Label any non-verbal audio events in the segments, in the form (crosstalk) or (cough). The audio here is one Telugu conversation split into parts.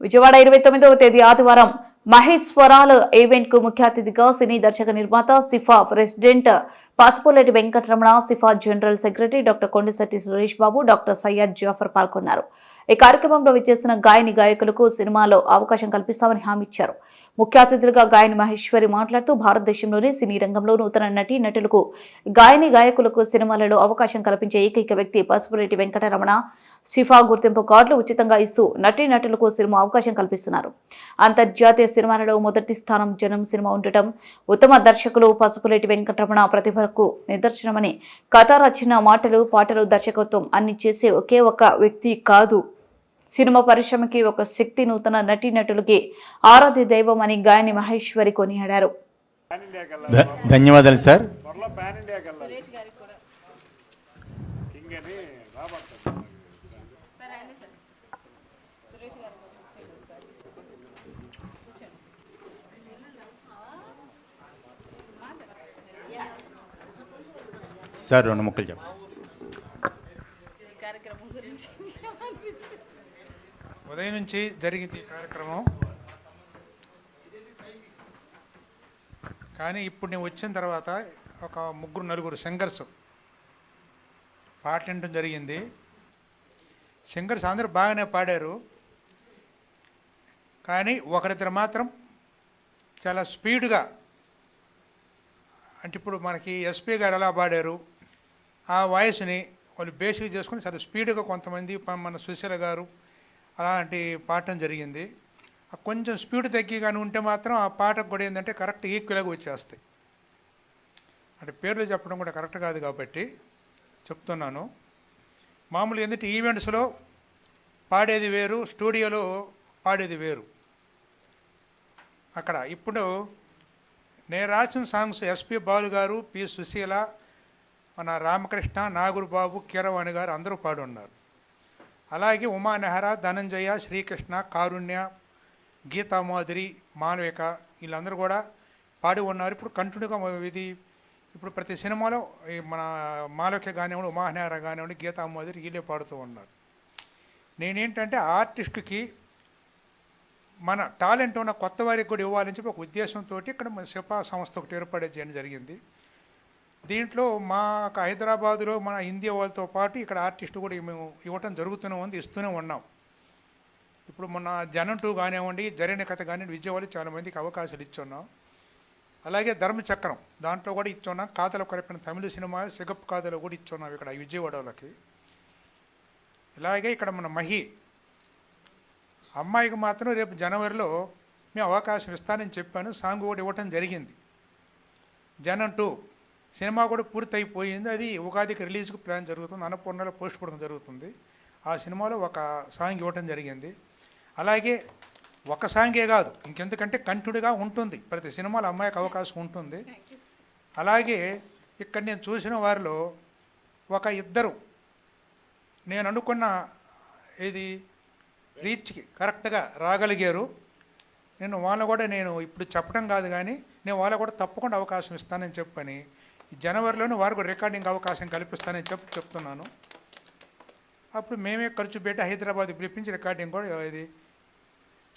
విజయవాడ ఇరవై తొమ్మిదవ తేదీ ఆదివారం మహేశ్వరాల ఈవెంట్కు ముఖ్య అతిథిగా సినీ దర్శక నిర్మాత CIFA president Pasupuletti Venkataramana CIFA general secretary doctor Kondashetti Suresh Babu doctor Syed Jafar పాల్గొన్నారు. ఈ కార్యక్రమంలో విచ్చేసిన గాయని గాయకులకు సినిమాలో అవకాశం కల్పిస్తామని హామీ ఇచ్చారు. ముఖ్య అతిథులుగా గాయని మహేశ్వరి మాట్లాడుతూ భారతదేశంలోని సినీ రంగంలో నూతన నటి నటులకు గాయని గాయకులకు సినిమాలలో అవకాశం కల్పించే ఏకైక వ్యక్తి పసుపురెడ్డి వెంకటరమణ. సిఫా గుర్తింపు కార్డులు ఉచితంగా ఇస్తూ నటి నటులకు సినిమా అవకాశం కల్పిస్తున్నారు. అంతర్జాతీయ సినిమాలలో మొదటి స్థానం జనం సినిమా ఉండటం ఉత్తమ దర్శకులు పసుపులేటి వెంకటరమణ ప్రతిభకు నిదర్శనమని కథ రచన మాటలు పాటలు దర్శకత్వం అన్ని చేసే ఒకే ఒక వ్యక్తి కాదు. సినిమా పరిశ్రమకి ఒక శక్తి నూతన నటీనటులకి ఆరాధ్య దైవం అని గాయని మహేశ్వరి కొనియాడారు. ధన్యవాదాలు సార్. సార్ రెండు ముక్కలు చెప్పండి. ఉదయం నుంచి జరిగింది ఈ కార్యక్రమం. కానీ ఇప్పుడు నేను వచ్చిన తర్వాత ఒక ముగ్గురు నలుగురు సింగర్స్ పాటలు జరిగింది. సింగర్స్ అందరూ బాగానే పాడారు. కానీ ఒకరిద్దరు మాత్రం చాలా స్పీడ్గా అంటే ఇప్పుడు మనకి ఎస్పీ గారు ఎలా పాడారు ఆ వాయిస్ని వాళ్ళు బేసిక్ చేసుకుని చాలా స్పీడ్గా కొంతమంది మన సుశీల గారు అలాంటి పాడటం జరిగింది. కొంచెం స్పీడ్ తగ్గి కానీ ఉంటే మాత్రం ఆ పాటకు కూడా ఏంటంటే కరెక్ట్ ఈక్వల్గా వచ్చేస్తాయి. అంటే పేర్లు చెప్పడం కూడా కరెక్ట్ కాదు కాబట్టి చెప్తున్నాను. మామూలు ఏంటంటే ఈవెంట్స్లో పాడేది వేరు స్టూడియోలో పాడేది వేరు. అక్కడ ఇప్పుడు నేను రాసిన సాంగ్స్ ఎస్పి బాలు గారు పి సుశీల మన రామకృష్ణ నాగురు బాబు కీరవాణి గారు అందరూ పాడున్నారు. అలాగే ఉమా నెహ్రా ధనంజయ శ్రీకృష్ణ కారుణ్య గీతామాధురి మానవిక వీళ్ళందరూ కూడా పాడి ఉన్నారు. ఇప్పుడు కంటిన్యూగా ఇది ఇప్పుడు ప్రతి సినిమాలో ఈ మన మాలవిక కానివ్వండి ఉమా నెహ్రా కానివ్వండి గీతామాధురి వీళ్ళే పాడుతూ ఉన్నారు. నేనేంటంటే ఆర్టిస్ట్కి మన టాలెంట్ ఉన్న కొత్త వారికి కూడా ఇవ్వాలని చెప్పి ఒక ఉద్దేశంతో ఇక్కడ మన శిపా సంస్థ ఒకటి ఏర్పడే చేయడం జరిగింది. దీంట్లో మాకు హైదరాబాదులో మన హిందీ వాళ్ళతో పాటు ఇక్కడ ఆర్టిస్ట్ కూడా మేము ఇవ్వటం జరుగుతూనే ఉంది ఇస్తూనే ఉన్నాం. ఇప్పుడు మొన్న జనం టూ కానివ్వండి జరిగిన కథ కానివ్వండి విజయవాడ చాలామందికి అవకాశాలు ఇచ్చున్నాం. అలాగే ధర్మచక్రం దాంట్లో కూడా ఇచ్చున్నాం కాతల కొరపిన తమిళ సినిమా సిగప్ కాతలో కూడా ఇచ్చున్నాం ఇక్కడ విజయవాడ వాళ్ళకి. ఇలాగే ఇక్కడ మన మహి అమ్మాయికి మాత్రం రేపు జనవరిలో మేము అవకాశం ఇస్తానని చెప్పాను సాంగ్ కూడా ఇవ్వటం జరిగింది. జనం టూ సినిమా కూడా పూర్తి అయిపోయింది అది ఉగాదికి రిలీజ్కి ప్లాన్ జరుగుతుంది. అన్నపూర్ణలో పోస్ట్ ప్రొడక్షన్ జరుగుతుంది. ఆ సినిమాలో ఒక సాంగ్ ఇవ్వటం జరిగింది. అలాగే ఒక సాంగే కాదు ఇంకెందుకంటే కంటిన్యూగా ఉంటుంది. ప్రతి సినిమాలో అమ్మాయికి అవకాశం ఉంటుంది. అలాగే ఇక్కడ నేను చూసిన వారిలో ఒక ఇద్దరు నేను అనుకున్న ఇది రీచ్కి కరెక్ట్గా రాగలిగారు. నేను వాళ్ళ కూడా నేను ఇప్పుడు చెప్పడం కాదు కానీ నేను వాళ్ళ కూడా తప్పకుండా అవకాశం ఇస్తానని చెప్పని జనవరిలోనే వారు కూడా రికార్డింగ్ అవకాశం కల్పిస్తానని చెప్పి చెప్తున్నాను. అప్పుడు మేమే ఖర్చు పెట్టి హైదరాబాద్ పిలిపించి రికార్డింగ్ కూడా ఇది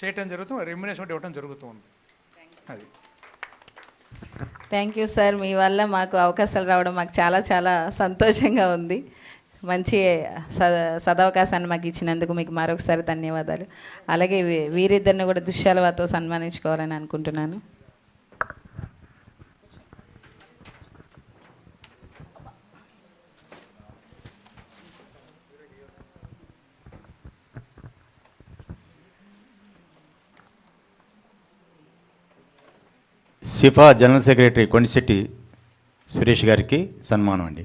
చేయటం జరుగుతుంది రెమ్యునేషన్ ఇవ్వడం జరుగుతుంది. అది. థ్యాంక్ యూ సార్ మీ వల్ల మాకు అవకాశాలు రావడం మాకు చాలా చాలా సంతోషంగా ఉంది. మంచి స సదవకాశాన్ని మాకు ఇచ్చినందుకు మీకు మరొకసారి ధన్యవాదాలు. అలాగే వీరిద్దరిని కూడా దుశ్శాలవాతో సన్మానించుకోవాలని అనుకుంటున్నాను. సిఫా జనరల్ సెక్రటరీ కొండిశెట్టి సురేష్ గారికి సన్మానం అండి.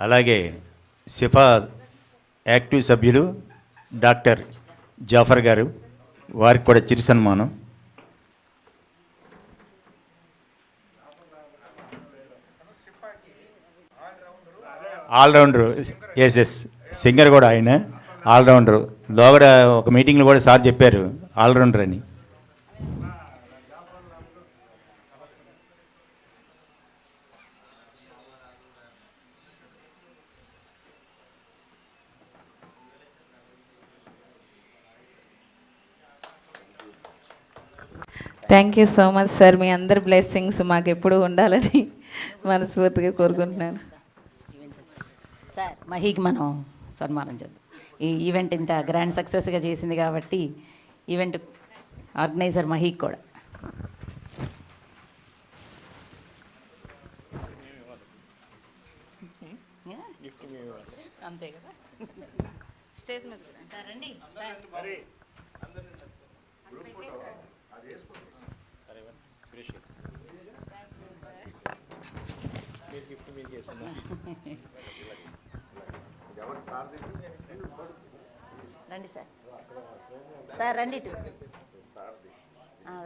అలాగే సిఫా యాక్టివ్ సభ్యులు డాక్టర్ జాఫర్ గారు వారికి కూడా చిరు సన్మానం. ఆల్రౌండర్ ఎస్ ఎస్ సింగర్ కూడా ఆయన. ఆల్రౌండర్. దోగడ ఒక మీటింగ్లో కూడా సార్ చెప్పారు ఆల్రౌండర్ అని. Thank you so much sir మీ అందరి బ్లెస్సింగ్స్ మాకు ఎప్పుడూ ఉండాలని మనస్ఫూర్తిగా కోరుకుంటున్నాను. సార్ మహీకి మనం సన్మానం చేద్దాం. ఈ ఈవెంట్ ఇంత గ్రాండ్ సక్సెస్గా చేసింది కాబట్టి ఈవెంట్ ఆర్గనైజర్ మహీక్ కూడా. అంతే కదా? స్టేజ్ మీద రండి. సార్. (laughs) రండి సార్. సార్ రండి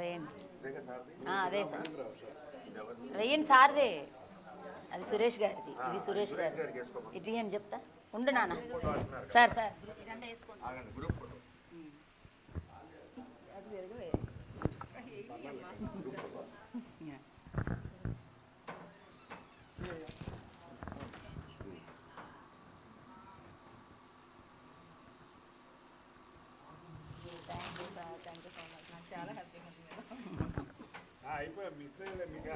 వేయండి. ఆ, అదే సార్. వేయండి సార్దే. అది సురేష్ గారిది. ఇది సురేష్ గారిది. ఇటు ఇయ్యండి చెప్తా. ఉండు నాన్న. సార్ సార్ ఈ రెండు వేసుకోండి అది జరగవే. అయ్యలే మీకు.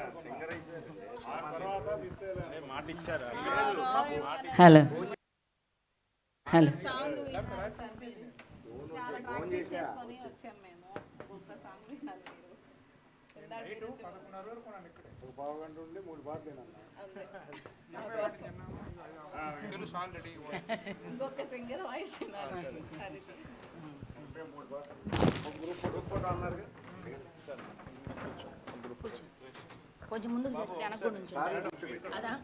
ఆ తర్వాత మిస్ అయ్యలే. మాట ఇచ్చారు? హలో హలో పావు గంట (laughs) కొంచెం ముందుకు నుంచి అదా కొంచెం